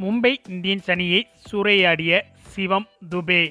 Mumbai Indians அணியை சூறையாடிய சிவம் துபே.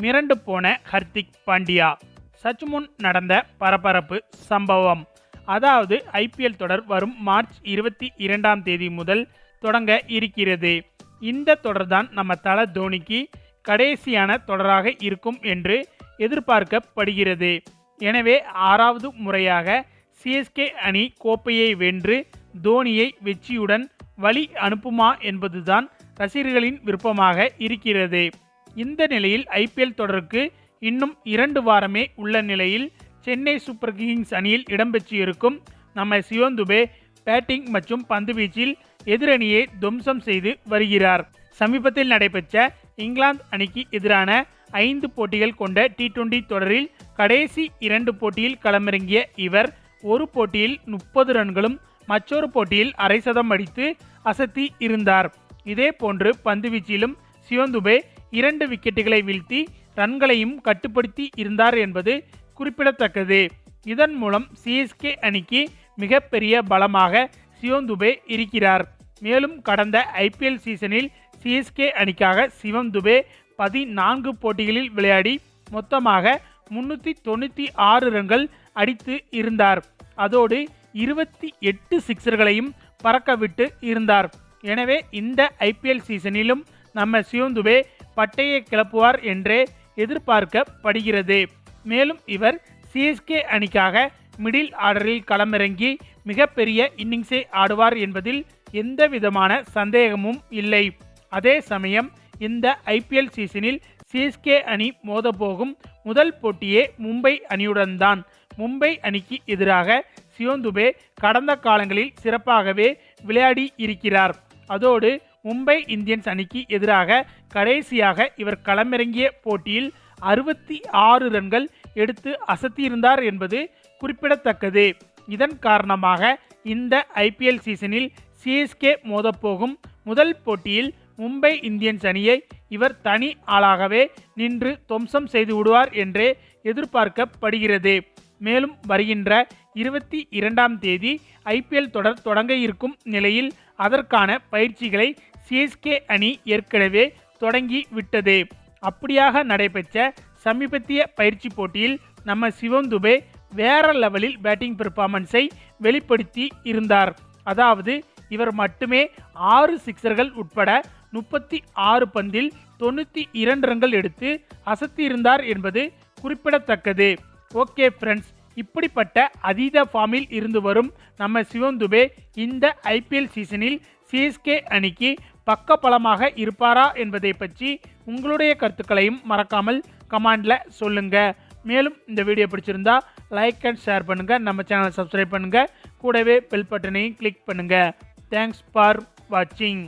மிரண்டு போன ஹர்திக் பாண்டியா. சற்று முன் நடந்த பரபரப்பு சம்பவம். அதாவது ஐபிஎல் தொடர் வரும் மார்ச் இருபத்தி இரண்டாம் தேதி முதல் தொடங்க இருக்கிறது. இந்த தொடர்தான் நம்ம தல தோனிக்கு கடைசியான தொடராக இருக்கும் என்று எதிர்பார்க்கப்படுகிறது. எனவே ஆறாவது முறையாக சிஎஸ்கே அணி கோப்பையை வென்று தோனியை வெற்றியுடன் வழி அனுப்புமா என்பதுதான் ரசிகர்களின் விருப்பமாக இருக்கிறது. இந்த நிலையில் ஐபிஎல் தொடருக்கு இன்னும் இரண்டு வாரமே உள்ள நிலையில் சென்னை சூப்பர் கிங்ஸ் அணியில் இடம்பெற்றிருக்கும் நம்ம சிவன் துபே பேட்டிங் மற்றும் பந்துவீச்சில் எதிரணியை துவம்சம் செய்து வருகிறார். சமீபத்தில் நடைபெற்ற இங்கிலாந்து அணிக்கு எதிரான ஐந்து போட்டிகள் கொண்ட டி டுவெண்டி தொடரில் கடைசி இரண்டு போட்டியில் களமிறங்கிய இவர் ஒரு போட்டியில் முப்பது ரன்களும் மற்றொரு போட்டியில் அரை சதம் அடித்து அசத்தி இருந்தார். இதே போன்று பந்துவீச்சிலும் சிவந்துபே இரண்டு விக்கெட்டுகளை வீழ்த்தி ரன்களையும் கட்டுப்படுத்தி இருந்தார் என்பது குறிப்பிடத்தக்கது. இதன் மூலம் சிஎஸ்கே அணிக்கு மிகப்பெரிய பலமாக சிவந்துபே இருக்கிறார். மேலும் கடந்த ஐபிஎல் சீசனில் சிஎஸ்கே அணிக்காக சிவம் துபே பதினான்கு போட்டிகளில் விளையாடி மொத்தமாக முன்னூற்றி தொண்ணூற்றி ஆறு ரன்கள் அடித்து இருந்தார். அதோடு இருபத்தி எட்டு சிக்சர்களையும் பறக்கவிட்டு இருந்தார். எனவே இந்த ஐபிஎல் சீசனிலும் நம்ம சிவம் துபே பட்டையை கிளப்புவார் என்றே எதிர்பார்க்கப்படுகிறது. மேலும் இவர் சிஎஸ்கே அணிக்காக மிடில் ஆர்டரில் களமிறங்கி மிகப்பெரிய இன்னிங்ஸை ஆடுவார் என்பதில் எந்த விதமான சந்தேகமும் இல்லை. அதே சமயம் இந்த ஐபிஎல் சீசனில் சிஎஸ்கே அணி மோதப்போகும் முதல் போட்டியே மும்பை அணியுடன் தான். மும்பை அணிக்கு எதிராக சியோந்துபே கடந்த காலங்களில் சிறப்பாகவே விளையாடி இருக்கிறார். அதோடு மும்பை இந்தியன்ஸ் அணிக்கு எதிராக கடைசியாக இவர் களமிறங்கிய போட்டியில் அறுபத்தி ஆறு ரன்கள் எடுத்து அசத்தியிருந்தார் என்பது குறிப்பிடத்தக்கது. இதன் காரணமாக இந்த ஐபிஎல் சீசனில் சிஎஸ்கே மோதப்போகும் முதல் போட்டியில் மும்பை இந்தியன்ஸ் அணியை இவர் தனி ஆளாகவே நின்று துவம்சம் செய்து விடுவார் என்றே எதிர்பார்க்கப்படுகிறது. மேலும் வருகின்ற இருபத்தி இரண்டாம் தேதி ஐபிஎல் தொடர் தொடங்க இருக்கும் நிலையில் அதற்கான பயிற்சிகளை சிஎஸ்கே அணி ஏற்கனவே தொடங்கி விட்டது அப்படியாக நடைபெற்ற சமீபத்திய பயிற்சி போட்டியில் நம்ம சிவம் துபே வேற லெவலில் பேட்டிங் பெர்ஃபார்மன்ஸை வெளிப்படுத்தி இருந்தார். அதாவது இவர் மட்டுமே ஆறு சிக்சர்கள் உட்பட முப்பத்தி ஆறு பந்தில் தொண்ணூற்றி இரண்டு ரன்கள் எடுத்து அசத்தியிருந்தார் என்பது குறிப்பிடத்தக்கது. ஓகே ஃப்ரெண்ட்ஸ் இப்படிப்பட்ட அதீத ஃபார்மில் இருந்து வரும் நம்ம சிவம் துபே இந்த ஐபிஎல் சீசனில் சிஎஸ்கே அணிக்கு பக்க பலமாக இருப்பாரா என்பதை பற்றி உங்களுடைய கருத்துக்களையும் மறக்காமல் கமெண்டில் சொல்லுங்கள் மேலும் இந்த வீடியோ பிடிச்சிருந்தா லைக் அண்ட் ஷேர் பண்ணுங்கள் நம்ம சேனலை சப்ஸ்கிரைப் பண்ணுங்கள் கூடவே பெல் பட்டனையும் கிளிக் பண்ணுங்கள் தேங்க்ஸ் ஃபார் வாட்சிங்